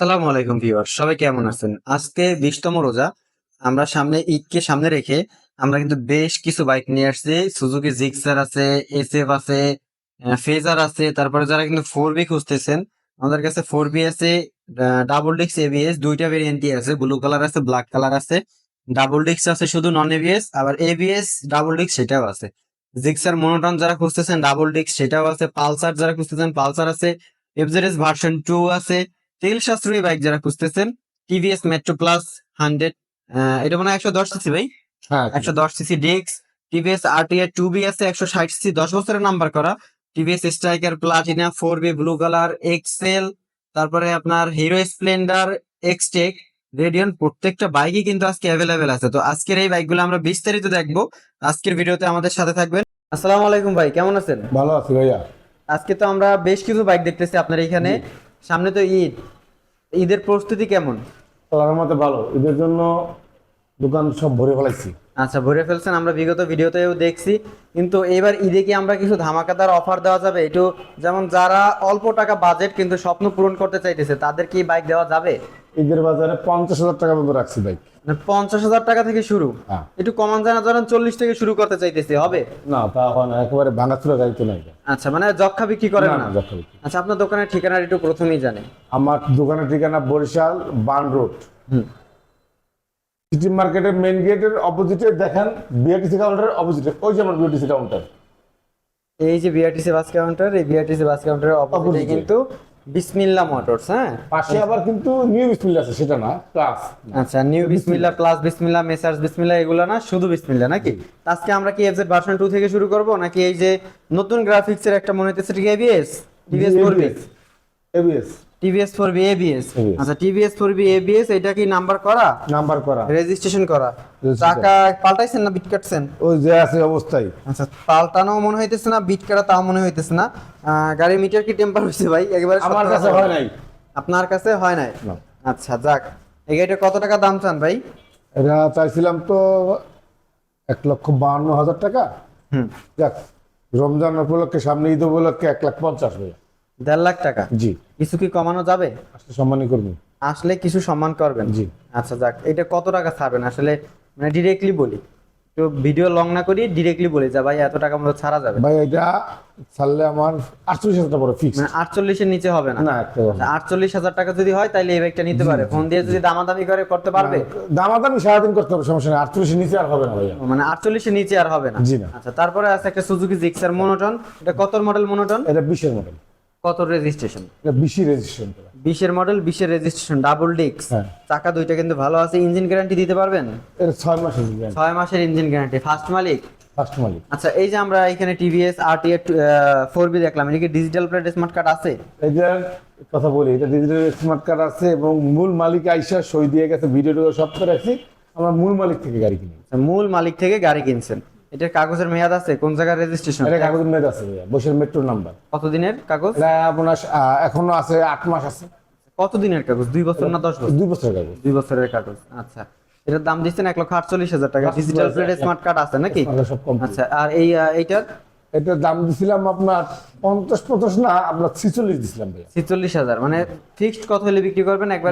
আসসালামু আলাইকুম ভিউয়ার সবাই কেমন আছেন? আজকে বিশতম রোজা, আমরা সামনে ঈদকে সামনে রেখে আমরা কিন্তু বেশ কিছু বাইক নিয়ে আসছি। সুজুকি জিক্সার আছে, এসএফ আছে ফেজার আছে, তারপরে যারা কিন্তু ফোর বি খুঁজতেছেন, আমাদের কাছে ফোর বি আছে ডাবল ডিক্স এবিএস, দুইটা ভেরিয়েন্টই আছে ব্লু কালার আছে ব্ল্যাক কালার আছে ডাবল ডিক্স আছে শুধু নন এবিএস আবার এবিএস ডাবল ডিক্স সেটাও আছে। জিক্সার মনোটন যারা খুঁজতেছেন ডাবল ডিক্স সেটাও আছে, পালসার যারা খুঁজতেছেন, পালসার আছে এফজেডএস ভার্সন টু আছে তেল সাশ্রয়ী বাইক যারা খুঁজতেছেন টিভিএস মেট্রো প্লাস হান্ড্রেড এটা মনে হয় একশো দশ সিসি ভাই? হ্যাঁ একশো দশ সিসি ডিক্স টিভিএস আরটিআর টু বি আছে একশো ষাট সিসি দশ বছরের নাম্বার করা। TVS Striker Platina four V blue colour XL তারপরে আপনার হিরো স্প্লেন্ডার এক্সটেক রেডিয়ন প্রত্যেকটা বাইকই কিন্তু আজকে অ্যাভেলেবেল আছে। তো আজকের এই বাইকগুলো আমরা বিস্তারিত দেখব। আজকের ভিডিওতে আমাদের সাথে থাকবেন। আসসালামু আলাইকুম ভাই কেমন আছেন? ভালো আছি ভাইয়া। আজকে তো আমরা বেশ কিছু বাইক দেখতেছি আপনার এখানে। সামনে তো ঈদ। ঈদের প্রস্তুতি কেমন? আল্লাহর মতে ভালো। ঈদের জন্য দোকান সব ভরে ফেলাইছি। আচ্ছা ভরে ফেলছেন। আমরা বিগত ভিডিওতেও দেখছি। কিন্তু এবার ঈদে কি আমরা কিছু ধামাকাদার অফার দেওয়া যাবে? একটু যেমন যারা অল্প টাকা বাজেট কিন্তু স্বপ্ন পূরণ করতে চাইতেছে তাদের কি বাইক দেওয়া যাবে? ঈদের বাজারে পঞ্চাশ হাজার টাকা মতো রাখছি বাইক মানে পঞ্চাশ হাজার টাকা থেকে শুরু। হ্যাঁ। একটু কমান জানা ধরেন চল্লিশ থেকে শুরু করতে চাইতেছে হবে? না তা হয় না একেবারে ভাঙাচুরা গাড়ি তো নাই। আচ্ছা মানে যক্ষা বিক্রি করেন না, আচ্ছা আপনার দোকানের ঠিকানা একটু প্রথমেই আমার দোকানের ঠিকানা বরিশাল বান রোড। সিটি মার্কেটের মেইন গেটের অপোজিটে দেখেন বিআরটিসি কাউন্টারের অপোজিটে ওই যে আমার বিআরটিসি কাউন্টার এই যে বিআরটিসি বাস কাউন্টার এই বিআরটিসি বাস কাউন্টারের অপোজিটে কিন্তু বিসমিল্লা মোটরস হ্যাঁ? পাশে আবার কিন্তু নিউ বিসমিল্লা আছে সেটা না প্লাস আচ্ছা নিউ বিসমিল্লা প্লাস বিসমিল্লা মেসার্স বিসমিল্লা এগুলো না শুধু বিসমিল্লা নাকি? আজকে আমরা কি এফজেড ভার্সন 2 থেকে শুরু করব নাকি এই যে নতুন গ্রাফিক্সের একটা মনে ঠিক এবিএস টিভিএস করবে? এবিএস টিভিএস 4বি এবিএস আচ্ছা টিভিএস 4বি এবিএস এটা কি নাম্বার করা? নাম্বার করা। রেজিস্ট্রেশন করা। টাকা পাল্টাইছেন না বিট কাটছেন? ওই যে আছে অবস্থায়। আচ্ছা পাল্টানো মনে হইতেছে না বিট কাটা তাও মনে হইতেছে না। গাড়ির মিটার কি টেম্পার হইছে ভাই? একেবারে আমার কাছে হয় নাই। আপনার কাছে হয় নাই? আচ্ছা যাক। এই গাড়িটা কত টাকা দাম চান ভাই? এটা চাইছিলাম তো এক লক্ষ বাহান্ন হাজার টাকা। হুম। যাক রমজান উপলক্ষে সামনে ঈদ উপলক্ষে এক লাখ পঞ্চাশ ভাইয়া দেড় লাখ টাকা? জি। কিছু কি কমানো যাবে? আসলে সম্মানই করবেন আসলে কিছু সম্মান করবেন? জি। আচ্ছা যাক এটা কত টাকা ছাড়বেন? আসলে মানে ডিরেক্টলি বলি। তো ভিডিও লং না করি ডিরেক্টলি বলি যা ভাই এত টাকা মতো ছাড়া যাবে? ভাই এটা ছাড়লে আমার আটচল্লিশ হাজার টাকা ফিক্স মানে আটচল্লিশের নিচে হবে না। আটচল্লিশ হাজার টাকা যদি হয় তাহলে এই ব্যাগটা নিতে পারে। ফোন দিয়ে যদি দামাদামি করে করতে পারবে? দামাদামি সারাদিন করতে হবে সমস্যা নেই। আটচল্লিশের নিচে আর হবে না ভাইয়া। মানে আটচল্লিশের নিচে আর হবে না? জি না। আচ্ছা তারপরে আছে একটা সুজুকি জিক্সার মনোটন এটা কত মডেল মনোটন এটা বিশের মডেল কত রেজিস্ট্রেশন এটা বিশি রেজিস্ট্রেশন বিশের মডেল বিশের রেজিস্ট্রেশন ডাবল ডিক্স। চাকা দুইটা কিন্তু ভালো আছে। ইঞ্জিন গ্যারান্টি দিতে পারবেন? ছয় মাসের ছয় মাসের ইঞ্জিন গ্যারান্টি ফার্স্ট মালিক? ফার্স্ট মালিক। আচ্ছা এই যে আমরা এখানে টিভিএস আরটিআর ফোর বি দেখলাম এটা কি ডিজিটাল প্লেট স্মার্ট কার্ড আছে? এই যে কথা বলি এটা ডিজিটাল স্মার্ট কার্ড আছে এবং মূল মালিক আইসা সই দিয়ে গেছে ভিডিও সব করে রাখছি। আমরা মূল মালিক থেকে গাড়ি কিনি। মূল মালিক থেকে গাড়ি কিনছেন। এটার কাগজের মেয়াদ আছে? কোন জায়গার রেজিস্ট্রেশন এটা কাগজের মেয়াদ আছে ভাইয়া মেট্রো মেট্রোর নাম্বার কতদিনের কাগজ? এটা আপনার এখনও আছে আট মাস আছে। কতদিনের কাগজ? দুই বছর না দশ বছর? দুই বছরের কাগজ। দুই বছরের কাগজ আচ্ছা। এটার দাম দিচ্ছেন এক লক্ষ আটচল্লিশ হাজার টাকা। ডিজিটাল প্লেট স্মার্ট কার্ড আছে নাকি? আচ্ছা আর এই এইটার? এটার দাম দিছিলাম আপনার পঞ্চাশ পঞ্চাশ না আপনার ছিচল্লিশ দিছিলাম ভাইয়া। ছিচল্লিশ হাজার মানে ফিক্সড কত হলে বিক্রি করবেন? একবার।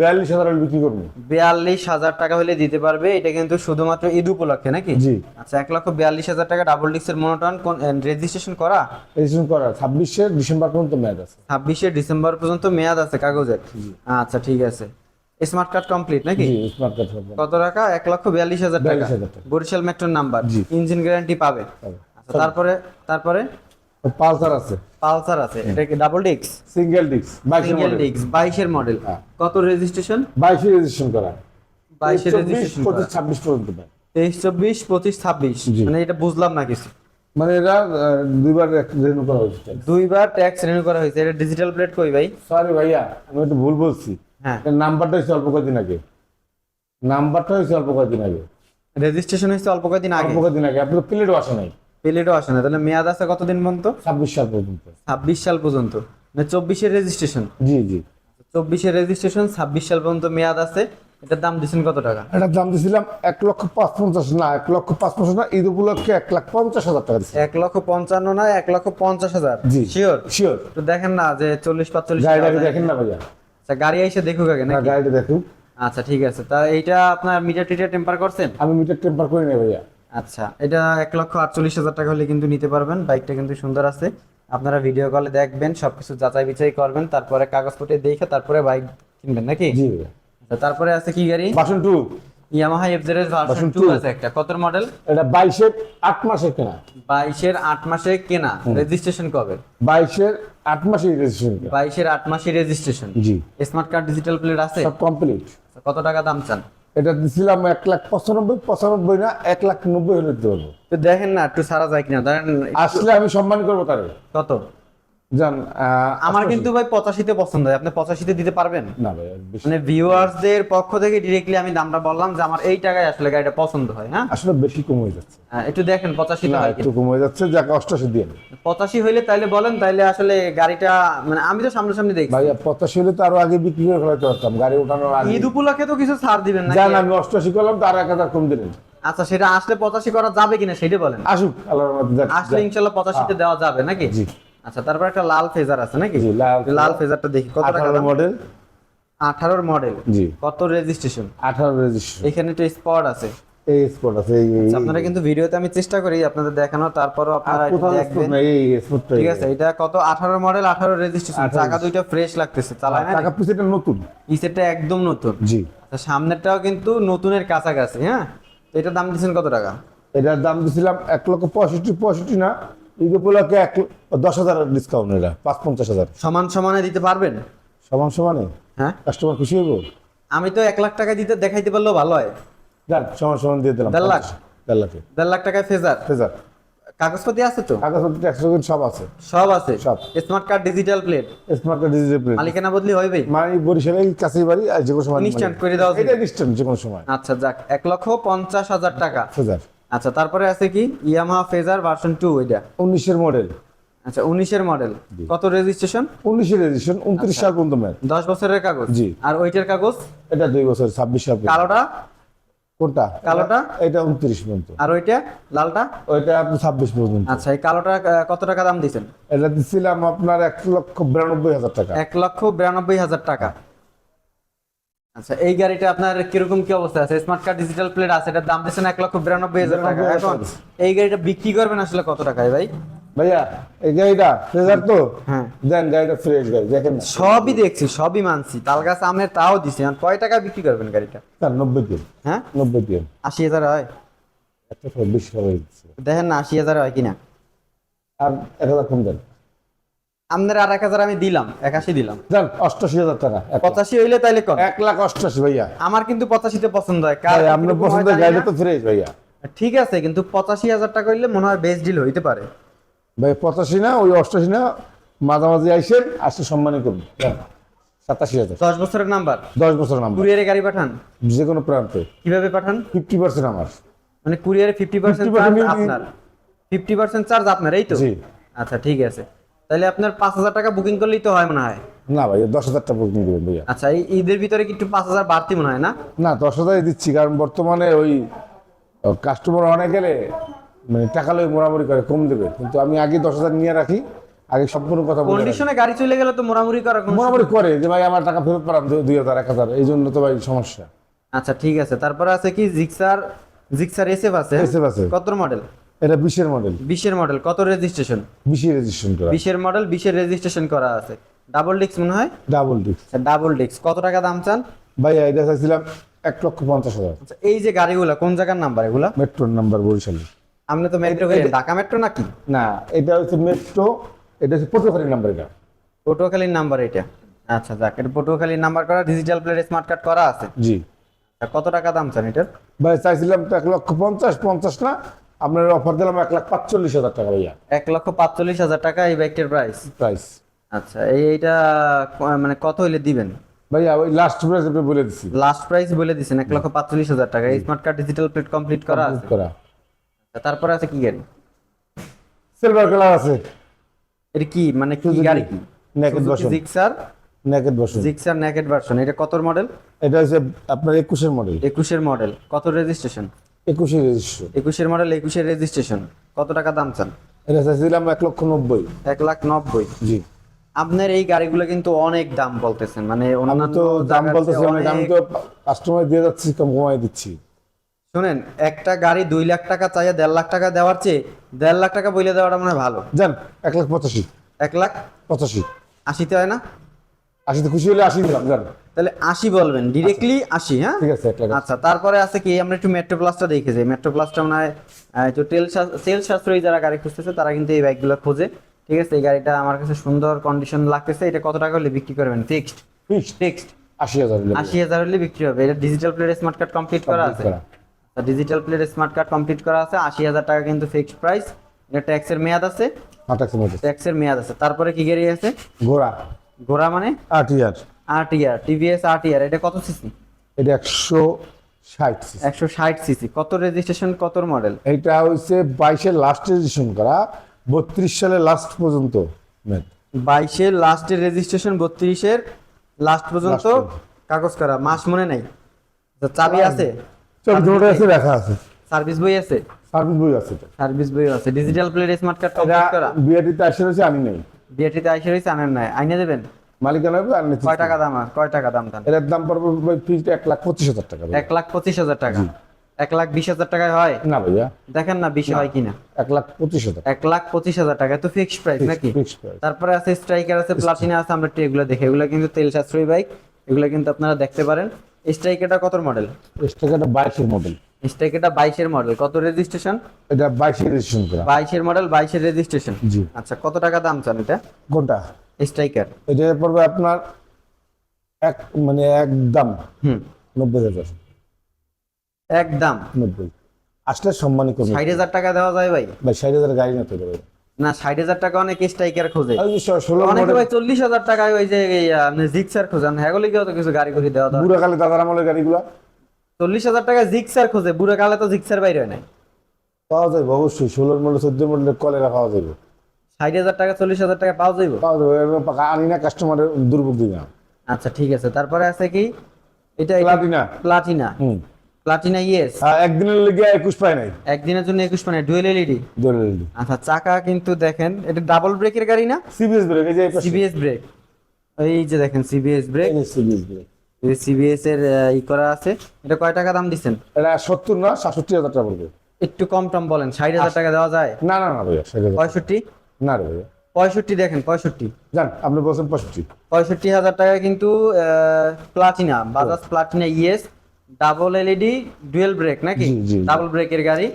বিয়াল্লিশ হাজার হলে বিক্রি করব। বিয়াল্লিশ হাজার টাকা হলে দিতে পারবে এটা কিন্তু শুধুমাত্র ঈদ উপলক্ষে নাকি? জি। আচ্ছা এক লক্ষ বিয়াল্লিশ হাজার টাকা ডাবল ডিক্সের মনোটন রেজিস্ট্রেশন করা? রেজিস্ট্রেশন করা ছাব্বিশে ডিসেম্বর পর্যন্ত মেয়াদ আছে। ছাব্বিশে ডিসেম্বর পর্যন্ত মেয়াদ আছে কাগজের। আচ্ছা ঠিক আছে। স্মার্ট কার্ড কমপ্লিট নাকি? স্মার্ট কার্ড কত টাকা? এক লক্ষ বিয়াল্লিশ হাজার টাকা। বরিশাল মেট্রোর নাম্বার। ইঞ্জিন গ্যারান্টি পাবে। আচ্ছা তারপরে তারপরে? পালসার আছে। পালসার আছে। এটা কি ডাবল ডিক্স সিঙ্গেল বাইশের সিঙ্গেল মডেল ডিক্স বাইশের মডেল হ্যাঁ। কত রেজিস্ট্রেশন বাইশে রেজিস্ট্রেশন করা। চব্বিশ রেজিস্ট্রেশন পঁচিশ ছাব্বিশ পর্যন্ত তেইশ চব্বিশ পঁচিশ ছাব্বিশ। মানে এটা বুঝলাম না কিছু। মানে আহ, দুইবার রেনু করা হয়েছে। দুইবার ট্যাক্স রিনিউ করা হয়েছে। এটা ডিজিটাল প্লেট কই ভাই? সরি ভাইয়া আমি একটু ভুল বলছি। হ্যাঁ। নাম্বারটা হয়েছে অল্প কয়েকদিন আগে। নাম্বারটা হয়েছে অল্প কয়েকদিন আগে। রেজিস্ট্রেশন হয়েছে অল্প কয়েকদিন আগে? অল্প কয়েকদিন আগে। আপনার প্লেটও আসে নাই। প্লেটও আসে না তাহলে মেয়াদ আছে কতদিন পর্যন্ত? ছাব্বিশ সাল পর্যন্ত। ছাব্বিশ সাল পর্যন্ত। মানে চব্বিশের রেজিস্ট্রেশন জি জি। চব্বিশের রেজিস্ট্রেশন ছাব্বিশ সাল পর্যন্ত মেয়াদ আছে। এটার দাম দিচ্ছেন কত টাকা? এটার দাম দিয়েছিলাম এক লক্ষ পাঁচ পঞ্চাশ না এক লক্ষ পাঁচ পঞ্চাশ না ঈদ উপলক্ষে এক লাখ পঞ্চাশ হাজার টাকা এক লক্ষ পঞ্চান্ন না এক লক্ষ পঞ্চাশ হাজার? জি শিওর শিওর তো দেখেন না যে চল্লিশ পাঁচচল্লিশ দেখেন না ভাইয়া। আচ্ছা গাড়ি এসে দেখুক আগে না নাকি? গাড়িটা দেখুন আচ্ছা ঠিক আছে। তা এইটা আপনার মিটার টিটার টেম্পার করছেন? আমি মিটার টেম্পার করি না ভাইয়া। আচ্ছা এটা এক লক্ষ আটচল্লিশ হাজার টাকা হলে কিন্তু নিতে পারবেন। বাইকটা কিন্তু সুন্দর আছে। আপনারা ভিডিও কলে দেখবেন সবকিছু যাচাই বিচাই করবেন তারপরে কাগজপত্র দেখে তারপরে বাইক কিনবেন নাকি? জি। ভাইয়া আচ্ছা, তারপরে আছে কি গাড়ি? Version two Yamaha F Z version two আছে একটা। কত মডেল এটা বাইশের আট মাসের কেনা। বাইশের আট মাসে কেনা। রেজিস্ট্রেশন কবে? বাইশের আট মাসের রেজিস্ট্রেশন বাইশের আট মাসে রেজিস্ট্রেশন জি। স্মার্ট কার্ড ডিজিটাল প্লেট আছে? সব কমপ্লিট কত টাকা দাম চান? এটা দিছিলাম এক লাখ পঁচানব্বই পঁচানব্বই না এক লাখ নব্বই হলে পারব। তো দেখেন না একটু সারা যায় কিনা। ধরেন আসলে আমি সম্মান করব তারে। কত? জান আমার কিন্তু ভাই পঁচাশিতে পছন্দ হয়। আপনি পঁচাশিতে দিতে পারবেন? না ভাই মানে ভিউয়ার্সদের পক্ষ থেকে ডিরেক্টলি আমি দামটা বললাম যে আমার এই টাকায় আসলে গাড়িটা পছন্দ হয় হ্যাঁ? আসলে বেশি কম হয়ে যাচ্ছে। হ্যাঁ, একটু দেখেন পঁচাশি না একটু কম হয়ে যাচ্ছে যাকে অষ্টাশি দিয়ে পঁচাশি হইলে তাইলে বলেন তাইলে আসলে গাড়িটা মানে আমি তো সামনাসামনি দেখছি। ভাইয়া পঁচাশি হলে তো আরও আগে বিক্রি করে ফেলাতে পারতাম গাড়ি ওঠানোর আগে। ঈদ উপলক্ষে তো কিছু ছাড় দিবেন না জান আমি অষ্টাশি করলাম তার এক হাজার কম দিলেন। আচ্ছা সেটা আসলে পঁচাশি করা যাবে কিনা সেটা বলেন। আসুক আল্লাহর আসলে। ইনশাল্লাহ পঁচাশিতে দেওয়া যাবে নাকি? জি। আচ্ছা তারপর একটা লাল ফেজার আছে নাকি? লাল ফেজারটা দেখি কত টাকা মডেল আঠারোর মডেল জি। কত রেজিস্ট্রেশন আঠারো রেজিস্ট্রেশন এখানে তো স্পট আছে। এই স্পট আছে আচ্ছা, আপনারা কিন্তু ভিডিওতে আমি চেষ্টা করি আপনাদের দেখানো তারপরও আপনারা একটু দেখবেন। ঠিক আছে এটা কত? আঠারো মডেল আঠারো রেজিস্ট্রেশন 18 চাকা দুইটা ফ্রেশ লাগতেছে চালায় না? টাকা পিছনে নতুন। একদম নতুন। জি। আচ্ছা সামনেরটাও কিন্তু নতুনের কাছাকাছি হ্যাঁ? এটার দাম দিচ্ছেন কত টাকা? এটার দাম দিছিলাম এক লক্ষ পঁয়ষট্টি পঁয়ষট্টি না ঈদ উপলক্ষে এক দশ হাজার ডিসকাউন্ট এটা পাঁচ পঞ্চাশ হাজার। সমান সমানে দিতে পারবেন? সমান সমানে? হ্যাঁ। কাস্টমার খুশি হইব? আমি তো এক লাখ টাকা দিতে দেখাইতে পারলেও ভালো হয়। যান সমান সমান দিয়ে দিলাম দেড় লাখ? দেড় লাখে। দেড় লাখ টাকায় ফেজার? ফেজার। কাগজপাতি আছে তো? কাগজপত্র ট্যাক্স সব আছে। সব আছে? সব। Smart card digital plate smart card digital plate মালিকানা বদলি হইবে মানে বরিশালে কাছেই বাড়ি আর যে কোনো সময় Instant করে যাবে। এটা ইনস্ট্যান্ট যে কোনো সময়। আচ্ছা যাক এক লক্ষ পঞ্চাশ হাজার টাকা। ফেজার। আচ্ছা তারপরে আছে কি? ইয়ামাহা ফেজার ভার্সন টু ওইটা। উনিশের মডেল আচ্ছা উনিশের মডেল কত রেজিস্ট্রেশন উনিশের রেজিস্ট্রেশন উনত্রিশ সাল পর্যন্ত দশ বছরের কাগজ? জি। আর ওইটার কাগজ? এটা দুই বছর ছাব্বিশ সাল। কালোটা? কোনটা? কালোটা? এটা উনত্রিশ পর্যন্ত। আর ওইটা? লালটা? ওইটা আপনি ছাব্বিশ পর্যন্ত। আচ্ছা এই কালোটা কত টাকা দাম দিচ্ছেন এটা দিচ্ছিলাম আপনার এক লক্ষ বিরানব্বই হাজার টাকা। এক লক্ষ বিরানব্বই হাজার টাকা। আচ্ছা এই গাড়িটা আপনার কীরকম কি অবস্থা আছে? স্মার্ট কার্ড ডিজিটাল প্লেট আছে এটার দাম দিচ্ছেন এক লক্ষ বিরানব্বই হাজার টাকা। এখন এই গাড়িটা বিক্রি করবেন আসলে কত টাকায় ভাই? ভাইয়া এই গাড়িটা ফ্রেজার তো? হ্যাঁ। দেন গাড়িটা ফ্রেশ গাড়ি দেখেন। সবই দেখছি সবই মানছি। তাল গাছ আমের তাও দিছি। এখন কয় টাকা বিক্রি করবেন গাড়িটা? তার নব্বই দিন। হ্যাঁ? নব্বই দিন। আশি হাজার হয়? সব বেশি দেখেন না আশি হাজার হয় কিনা। আর এক হাজার কম দেন। আপনার আর এক হাজার আমি দিলাম একাশি দিলাম। দেন অষ্টাশি হাজার টাকা। পঁচাশি হইলে তাইলে কম এক লাখ অষ্টাশি ভাইয়া। আমার কিন্তু পঁচাশিতে পছন্দ হয় কার ভাই, আপনার জানি গাড়িটা না। তো ফ্রেশ ভাইয়া। ঠিক আছে কিন্তু পঁচাশি হাজার টাকা হইলে মনে হয় বেস্ট ডিল হইতে পারে। ভাই পঁচাশি না ওই অষ্টাশি না মাঝামাঝি আইসেন আসতে সম্মানই করুন। সাতাশি হাজার। দশ বছরের নাম্বার। দশ বছর নাম্বার। কুরিয়ারে গাড়ি পাঠান। যে কোনো প্রান্তে। কীভাবে পাঠান? ফিফটি পার্সেন্ট আমার। মানে কুরিয়ারে ফিফটি পার্সেন্ট আপনার। ফিফটি পার্সেন্ট চার্জ আপনার এই তো? আচ্ছা ঠিক আছে। তাহলে আপনার পাঁচ হাজার টাকা বুকিং করলেই তো হয় মনে হয়। না ভাই দশ হাজার টাকা বুকিং দেবেন ভাইয়া। আচ্ছা এই ঈদের ভিতরে কি একটু পাঁচ হাজার বাড়তি মনে হয় না? না দশ হাজারই দিচ্ছি কারণ বর্তমানে ওই কাস্টমার অনেক গেলে মানে টাকা লই মোড়ামুড়ি করে কম দেবে। কিন্তু আমি আগে দশ হাজার নিয়ে রাখি আগে সম্পূর্ণ কথা বলে। কন্ডিশনে গাড়ি চলে গেলে তো মোড়ামুড়ি কোনো মোড়ামুড়ি করে যে ভাই আমার টাকা ফেরত পারাম দুই হাজার এক হাজার। এই জন্য তো ভাই সমস্যা। আচ্ছা ঠিক আছে। তারপরে আছে কি? জিক্সার জিক্সার এসএফ আছে? এসএফ আছে। কত মডেল এটা বিশের মডেল বিশের মডেল কত রেজিস্ট্রেশন বিশি রেজিস্ট্রেশন করা। বিশের মডেল বিশের রেজিস্ট্রেশন করা আছে। ডাবল ডিস্ক মনে হয়? ডাবল ডিস্ক ডাবল ডিস্ক কত টাকা দাম চান? ভাই এটা চাইছিলাম এক লক্ষ পঞ্চাশ হাজার। আচ্ছা এই যে গাড়িগুলো কোন জায়গার নাম্বার এগুলা? মেট্রোর নাম্বার বরিশালে। আপনি তো মেট্রো ঢাকা মেট্রো নাকি? না এটা হচ্ছে মেট্রো এটা হচ্ছে পটুয়াখালীর নাম্বার এটা। পটুয়াখালীর নাম্বার এটা। আচ্ছা যাক এটা পটুয়াখালীর নাম্বার করা ডিজিটাল প্লেট স্মার্ট কার্ড করা আছে? জি। কত টাকা দাম চান এটার? ভাই চাইছিলাম তো এক লক্ষ পঞ্চাশ পঞ্চাশ না আপনার অফার দিলাম এক লাখ পাঁচচল্লিশ হাজার টাকা ভাইয়া। এক লক্ষ পাঁচচল্লিশ হাজার টাকা এই বাইকটার প্রাইস প্রাইস আচ্ছা এই এইটা মানে কত হইলে দিবেন? ভাইয়া ওই লাস্ট প্রাইস আপনি বলে দিচ্ছি লাস্ট প্রাইস বলে দিছেন এক লক্ষ পাঁচচল্লিশ হাজার টাকা। এই smart card digital plate complete করা আছে? করা। আচ্ছা, তারপরে আছে কি গাড়ি? সিলভার কালার আছে। এটা কি মানে কি গাড়ি কি? naked version। জিক্সার নেকেট বসুন জিক্সার নেকেট ভার্সন এটা কত মডেল এটা হচ্ছে আপনার একুশের মডেল একুশের মডেল কত রেজিস্ট্রেশন একুশের রেজিস্ট্রেশন একুশের মডেল একুশের রেজিস্ট্রেশন কত টাকা দাম চান? এটা চাইছিলাম এক লক্ষ নব্বই। এক লাখ নব্বই? জি। আপনার এই গাড়িগুলো কিন্তু অনেক দাম বলতেছেন মানে আমি তো দাম বলতেছি অনেক আমি তো কাস্টমার দিয়ে যাচ্ছি কম কমাই দিচ্ছি। শুনেন একটা গাড়ি দুই লাখ টাকা চাইয়া দেড় লাখ টাকা দেওয়ার চেয়ে দেড় লাখ টাকা বইলে দেওয়াটা মানে ভালো। যান এক লাখ পঁচাশি। এক লাখ? পঁচাশি। আশিতে হয় না? আশিতে খুশি হলে আশি দিলাম যান তাহলে আশি বলবেন ডিরেক্টলি আশি হ্যাঁ? ঠিক আছে আচ্ছা তারপরে আছে কি আমরা একটু মেট্রো প্লাসটা দেখে যাই। মেট্রো প্লাসটা মনে একটু তেল সেল সাশ্রয়ী যারা গাড়ি খুঁজতেছে তারা কিন্তু এই বাইকগুলো খোঁজে। ঠিক আছে এই গাড়িটা আমার কাছে সুন্দর কন্ডিশন লাগতেছে। এটা কত টাকা হলে বিক্রি করবেন? ফিক্সড ফিক্সড ফিক্সড আশি হাজার হলে। আশি হাজার হলে বিক্রি হবে। এটা digital plate smart card complete করা আছে। Digital plate smart card complete করা আছে। আশি হাজার টাকা কিন্তু ফিক্সড প্রাইস এটা ট্যাক্সের মেয়াদ আছে। ট্যাক্সের মেয়াদ আছে। তারপরে কি গাড়ি আছে? ঘোড়া। ঘোড়া মানে? ইয়ার আরটিআর টিভিএস আরটিআর এটা কত সিসি এটা একশো ষাট একশো ষাট সিসি কত রেজিস্ট্রেশন কত মডেল এইটা হচ্ছে বাইশের লাস্ট রেজিস্ট্রেশন করা বত্রিশ সালের লাস্ট পর্যন্ত ম্যাথ বাইশের লাস্টের রেজিস্ট্রেশন বত্রিশের লাস্ট পর্যন্ত কাগজ করা। মাস মনে নাই? চাবি আছে? চল দুটো আছে? দেখা আছে। সার্ভিস বই আছে? সার্ভিস বই আছে সার্ভিস বই আছে। ডিজিটাল প্লেট স্মার্ট কার্ড এটা করা? বিআরটিতে আসে রয়েছে আমি নেই। বিআরটিতে আইসে রয়েছে আনেন নাই। আইনে দেবেন? মালিকানা হবে আর কয় টাকা দাম আর? কয় টাকা দাম দাম এটার দাম পড়বে ভাই ফিজটা এক লাখ পঁচিশ হাজার টাকা এক লাখ পঁচিশ হাজার টাকা। এক লাখ বিশ হাজার টাকায় হয়? না ভাইয়া। দেখেন না বিশ হয় কিনা। এক লাখ পঁচিশ হাজার। এক লাখ পঁচিশ হাজার টাকা তো ফিক্সড প্রাইস নাকি? তারপরে আছে স্ট্রাইকার আছে প্লাটিনা আছে আমরা এগুলো দেখি। এগুলো কিন্তু তেল সাশ্রয়ী বাইক এগুলো কিন্তু আপনারা দেখতে পারেন। স্ট্রাইকারটা কত মডেল টাকাটা বাইশের মডেল স্ট্রাইকারটা বাইশের মডেল কত রেজিস্ট্রেশন এটা বাইশের রেজিস্ট্রেশন করা। বাইশের মডেল বাইশের রেজিস্ট্রেশন জি। আচ্ছা কত টাকা দাম চান এটা? কোনটা? স্ট্রাইকার এটা পড়বে আপনার এক মানে একদম হুম। নব্বই হাজার। একদম নব্বই। আসলে সম্মানই করবে হাজার টাকা দেওয়া যায় ভাই? ভাই হাজার গাড়ি না তো ভাই। না ষাট হাজার টাকা অনেক স্ট্রাইকার খোঁজে। অনেকে ভাই চল্লিশ হাজার টাকায় ওই যে জিক্সার খোঁজেন। হ্যাগলি কেউ তো কিছু গাড়ি করে দেওয়া দরকার? বুড়া কালে দাদার আমলের গাড়িগুলো। চল্লিশ হাজার টাকা জিক্সার খোঁজে বুড়ো কালে তো জিক্সার বাইরে হয় নাই। পাওয়া যাবে অবশ্যই। ষোলোর মডেল চোদ্দ মডেলের কলেরা পাওয়া যাবে ষাট হাজার টাকা চল্লিশ হাজার টাকা পাওয়া যাইব? পাওয়া যাবে আনি না কাস্টমারের দুর্ভোগ দিই না। আচ্ছা ঠিক আছে। তারপরে আছে কি? এটা প্লাটিনা প্লাটিনা হুম। প্লাটিনা ইয়েস একদিনের লেগে একুশ পায় নাই। একদিনের জন্য একুশ মানে ডুয়েল এলইডি ধরে আচ্ছা চাকা কিন্তু দেখেন এটা ডাবল ব্রেকের গাড়ি না? সিবিএস ব্রেক এই যে সিবিএস ব্রেক এই যে দেখেন CBS brake CBS brake CBS এর ই করা আছে এটা কয় টাকা দাম দিচ্ছেন এটা সত্তর না সাতষট্টি হাজার টাকা পড়বে একটু কম টম বলেন ষাট হাজার টাকা দেওয়া যায়? না না না ভাইয়া পঁয়ষট্টি? না রে ভাইয়া। পঁয়ষট্টি দেখেন পঁয়ষট্টি। জান আপনি বলছেন পঁয়ষট্টি। পঁয়ষট্টি হাজার টাকা কিন্তু Platina Bajaj Platina ES double LED dual brake নাকি। ডাবল ব্রেকের গাড়ি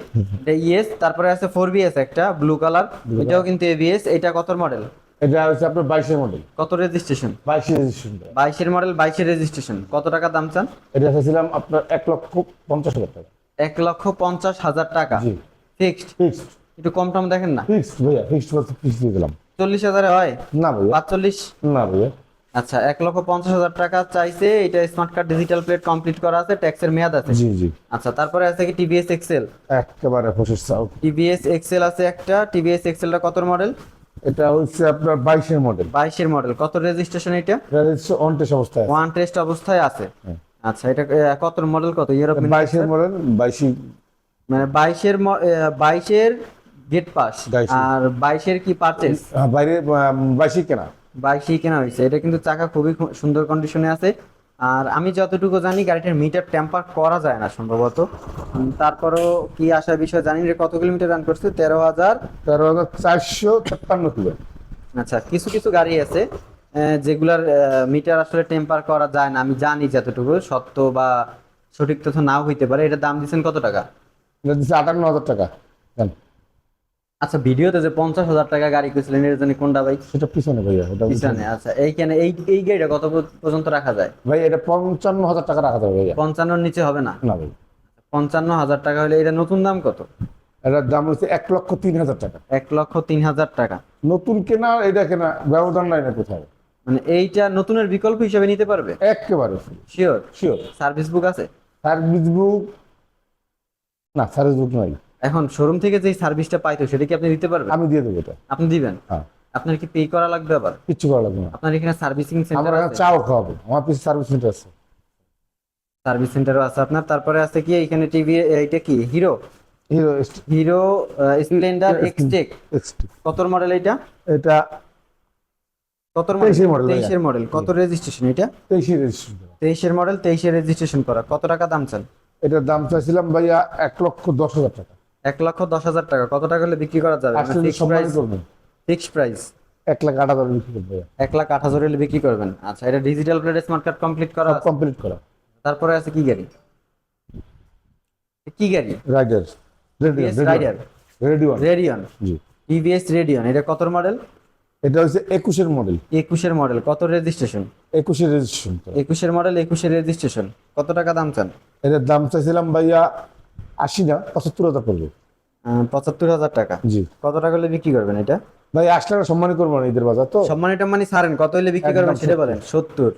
এটা ইএস তারপরে আছে ফোর বিএস একটা ব্লু কালার এটাও কিন্তু এবিএস এটা কত মডেল এটা হচ্ছে আপনার বাইশের মডেল কত রেজিস্ট্রেশন বাইশের রেজিস্ট্রেশন বাইশের মডেল বাইশের রেজিস্ট্রেশন কত টাকা দাম চান? এটা চাইছিলাম আপনার এক লক্ষ পঞ্চাশ হাজার টাকা। এক লক্ষ পঞ্চাশ হাজার টাকা। ফিক্সড ফিক্সড একটু কম টম দেখেন না। ফিক্সড ভাইয়া ফিক্সড বলতে ফিক্সড দিয়ে দিলাম। চল্লিশ হাজারে হয়? না ভাইয়া। পাঁচচল্লিশ? না ভাইয়া। আচ্ছা এক লক্ষ পঞ্চাশ হাজার টাকা চাইছে। এটা smart card digital plate complete করা আছে ট্যাক্সের মেয়াদ আছে। জি জি। আচ্ছা তারপরে আছে কি টিভিএস এক্সেল একেবারে পঁচিশ চাও টিভিএস এক্সেল আছে একটা। টিভিএস এক্সেলটা কত মডেল এটা হচ্ছে আপনার বাইশের মডেল বাইশের মডেল কত রেজিস্ট্রেশন এটা? এটা হচ্ছে অনটেস অবস্থায় ওয়ান টেস্ট অবস্থায় আছে। হ্যাঁ। আচ্ছা এটা কত মডেল কত ইউরোপ বাইশের মডেল বাইশি মানে বাইশের বাইশের গেট পাস 22 আর বাইশের কি পারচেস হ্যাঁ, বাইরে বাইশি কেনা। বাইশই কেনা হয়েছে। এটা কিন্তু চাকা খুবই সুন্দর কন্ডিশনে আছে। আর আমি যতটুকু জানি গাড়িটার মিটার টেম্পার করা যায় না সম্ভবত। তারপরও কি আসার বিষয় জানি না কত কিলোমিটার রান করছে? তেরো হাজার। তেরো হাজার চারশো ছাপ্পান্ন কিলো। আচ্ছা কিছু কিছু গাড়ি আছে যেগুলার মিটার আসলে টেম্পার করা যায় না। আমি জানি যতটুকু সত্য বা সঠিক তথ্য নাও হইতে পারে। এটা দাম দিচ্ছেন কত টাকা? আটান্ন হাজার টাকা। আচ্ছা ভিডিওতে যে পঞ্চাশ হাজার টাকা গাড়ি কিনছিলেন এর জন্য কোনটা ভাই? সেটা পিছনে ভাইয়া ওটা পিছনে আচ্ছা এইখানে এই এই গাড়িটা কত পর্যন্ত রাখা যায়? ভাই এটা পঞ্চান্ন হাজার টাকা রাখা যাবে ভাইয়া। পঞ্চান্নর নিচে হবে না? না ভাই। পঞ্চান্ন হাজার টাকা হলে এটা নতুন দাম কত? এটার দাম হচ্ছে এক লক্ষ তিন হাজার টাকা। এক লক্ষ তিন হাজার টাকা। নতুন কেনা এটা কেনা ব্যবধান নাই না কোথাও। মানে এইটা নতুনের বিকল্প হিসেবে নিতে পারবে? একেবারে শিওর শিওর সার্ভিস বুক আছে? সার্ভিস বুক না সার্ভিস বুক নাই। এখন শোরুম থেকে যে সার্ভিসটা পাইতো সেটা কি আপনি দিতে পারবেন? আমি দিয়ে দেবো এটা। আপনি দিবেন? হ্যাঁ। আপনার কি পে করা লাগবে আবার? কিচ্ছু করা লাগবে না। আপনার এখানে সার্ভিসিং সেন্টার আছে? চাও খাওয়াবো। আমার পিছনে সার্ভিস সেন্টার আছে। সার্ভিস সেন্টারও আছে আপনার। তারপরে আছে কি এখানে টিভি এইটা কি? Hero Hero Hero Splendor Xtec XT কত মডেল এটা এটা কত model? ভাইয়া। তেইশের মডেল কত রেজিস্ট্রেশন এটা? তেইশে রেজিস্ট্রেশন করা। তেইশের মডেল তেইশের রেজিস্ট্রেশন করা। কত টাকা দাম চান? এটার দাম চাইছিলাম ভাইয়া এক লক্ষ দশ হাজার টাকা। এক লক্ষ দশ হাজার টাকা। কত টাকা হলে বিক্রি করা যাবে? করবেন। ফিক্সড প্রাইস এক লাখ আট হাজার বিক্রি করব এক লাখ আট হাজার হলে বিক্রি করবেন। আচ্ছা এটা digital plate smart card complete করা কমপ্লিট করা। তারপরে আছে কি গাড়ি? কি গাড়ি? Raider Raider ready one Radeon জি। টিভিএস রেডিয়ন এটা কত মডেল এটা হচ্ছে একুশের মডেল একুশের মডেল কত রেজিস্ট্রেশন একুশের রেজিস্ট্রেশন একুশের মডেল একুশের রেজিস্ট্রেশন কত টাকা দাম চান? এটার দাম চাইছিলাম ভাইয়া আশি না পঁচাত্তর হাজার পড়বে। পঁচাত্তর হাজার টাকা। জি। কত টাকা হলে বিক্রি করবেন এটা? ভাই আসলে সম্মানই করব না ঈদের বাজার তো। সম্মানিত মানে ছাড়েন কত হলে বিক্রি করবেন সেটা বলেন সত্তর।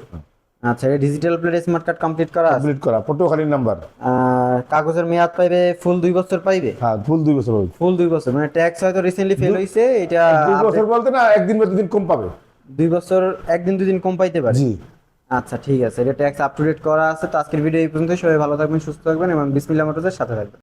আচ্ছা এটা digital plate smart card complete করা কমপ্লিট করা পটুয়াখালীর নাম্বার কাগজের মেয়াদ পাইবে ফুল দুই বছর পাইবে? হ্যাঁ ফুল দুই বছর হবে ফুল দুই বছর মানে ট্যাক্স হয়তো রিসেন্টলি ফেল হইছে এটা দুই বছর বলতে না একদিন বা দুদিন কম পাবে। দুই বছর একদিন দুদিন কম পাইতে পারে? জি। আচ্ছা ঠিক আছে এটা ট্যাক্স আপ টু ডেট করা আছে তো আজকের ভিডিও এই পর্যন্ত সবাই ভালো থাকবেন সুস্থ থাকবেন এবং বিসমিল্লাহ মোটরসের সাথে থাকবেন।